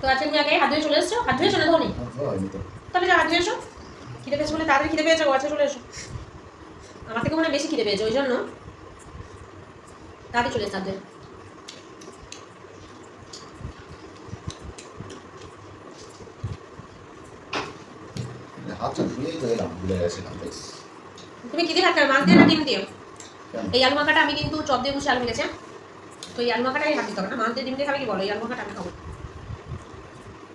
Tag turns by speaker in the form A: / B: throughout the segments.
A: তো আজকে তুমি আগে হাত ধুয়ে চলে এসছো? হাত ধুয়েছো না ধোনি
B: হয়নি তো
A: তাহলে যা হাত ধুয়ে এসো। খিদে পেয়েছে বলে তাড়াতাড়ি খিদে পেয়েছ আচ্ছা চলে এসো। আমার থেকে মনে হয় বেশি খিদে পেয়েছে ওই জন্য। তাড়াতাড়ি চলে এসো হাত ধুয়ে।
B: হাতটা ধুয়েই তো এলাম ভুলে গেছিলাম বেশ
A: তুমি কি দিয়ে ভাত খাবে? মাছ দিয়ে না ডিম দিয়ে? এই আলু মাখাটা আমি কিন্তু চপ দিয়ে বসে আলু গেছে তো এই আলু মাখাটাই হাত দিতে হবে না মাছ দিয়ে ডিম দিয়ে খাবে কি বলো? এই আলু মাখাটা আমি খাব।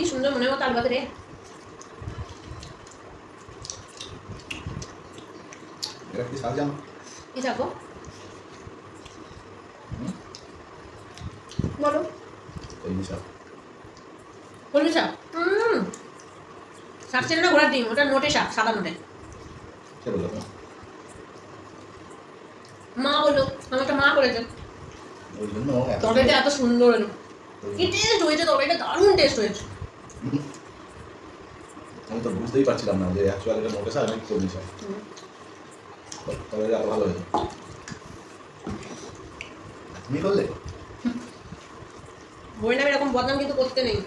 A: কি সুন্দর মনে হতো আলু ভাতে রে
B: এটা কি শাক
A: কি থাকো বলো
B: এই শাক
A: কলমি শাক হুম শাক চেনে না ঘোড়ার ডিম ওটা নোটে শাক সাদা নোটে
B: কে বলল তোমার?
A: মা বলল আমাকে মা করেছে
B: এত-
A: তরকারিটা এত সুন্দর হলো কি টেস্ট হয়েছে তরকারিটা দারুণ টেস্ট হয়েছে।
B: আমি তো বুঝতেই পারছিলাম না যে অ্যাকচুয়ালি এটা শাক নাকি কলমি শাক
A: হুম।
B: তবে আরও ভালো হয়েছে তুমি করলে?
A: বই নামে এরকম বদনাম কিন্তু করতে নেই।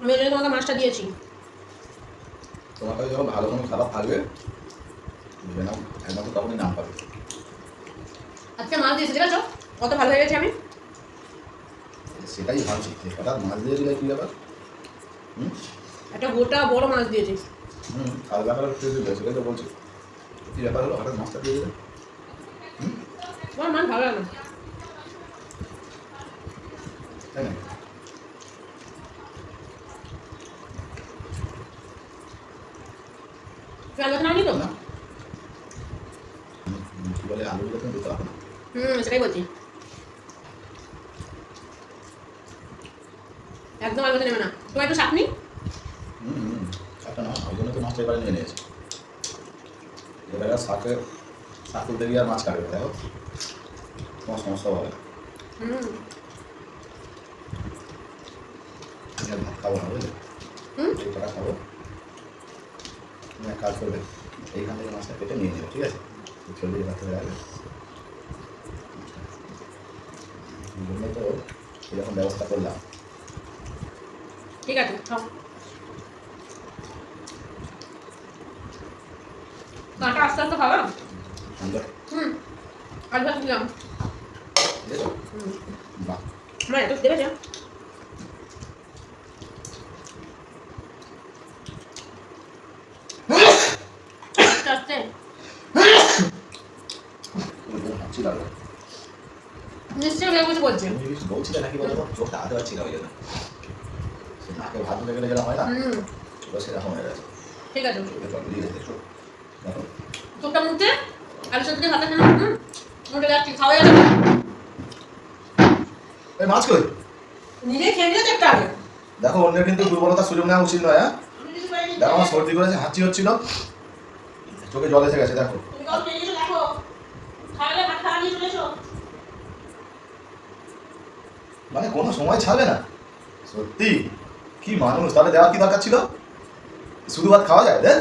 A: আমি ওই জন্য তোমাকে মাছটা দিয়েছি।
B: তোমার কাছে যখন ভালো কোনো খাবার থাকবে একমাত্র তখনই নাম পাবে।
A: আজকে মাছ দিয়েছি ঠিক আছে? কত ভালো হয়ে গেছে আমি?
B: সেটাই ভাবছি। কটা মাছ দিয়ে দিলে কী ব্যাপার? হুম?
A: একটা গোটা বড় মাছ দিয়েছি
B: হুম কাল ব্যাপার দিলে সেটাই তো বলছি। কী ব্যাপার হলো? হঠাৎ মাছটা দিয়ে দিলে? হুম?
A: মাছ ভালো লাগে না।
B: তাই
A: আলু
B: বলে দিতে হবে
A: হুম সেটাই বলছি। একদম আলু নেবে না। তোমার একটু শাক নি
B: হুম হুম একটা না ওই জন্য তো মাছটা এবারে নিয়ে নিয়েছি। এবারে শাকে শাক তুলতে গিয়ে আর মাছ কাটবে দেখো তোমার সমস্যা হবে।
A: হুম।
B: ভাত খাব না বুঝলে? খাব। কাজ করবে এইখান থেকে মাছটা কেটে নিয়ে নেবে ঠিক আছে? চল্লিশ ভাত হয়ে যাবে জন্য তো এরকম ব্যবস্থা করলাম।
A: ঠিক আছে খাও। কাঁটা আস্তে আস্তে
B: সুন্দর।
A: হুম আলু ভাত দিলাম। এত দেবে যা। নিশ্চয়ই বলছে।
B: নাকি বলো? চোখটা পাচ্ছি না ওই জন্য। নাকে ভাত লেগে গেলে যেরকম হয় না এবার সেরকম হয়ে গেছে।
A: ঠিক আছে।
B: দেখো।
A: চোখটা মুখতে আলু সবজি দিয়ে ভাত মুখে যাচ্ছি খাওয়া যাবে
B: এই মাছ কই?
A: নিজে খেয়ে নিলে তো একটা
B: দেখো অন্যের কিন্তু দুর্বলতার সুযোগ নেওয়া উচিত নয় হ্যাঁ? দেখো আমার সর্দি করেছে হাঁচি হচ্ছিল চোখে জল এসে গেছে দেখো। মানে কোনো সময় ছাড়বে না। সত্যি। কি মানুষ? তাহলে দেওয়ার কি দরকার ছিল? শুধু ভাত খাওয়া যায় দেখ।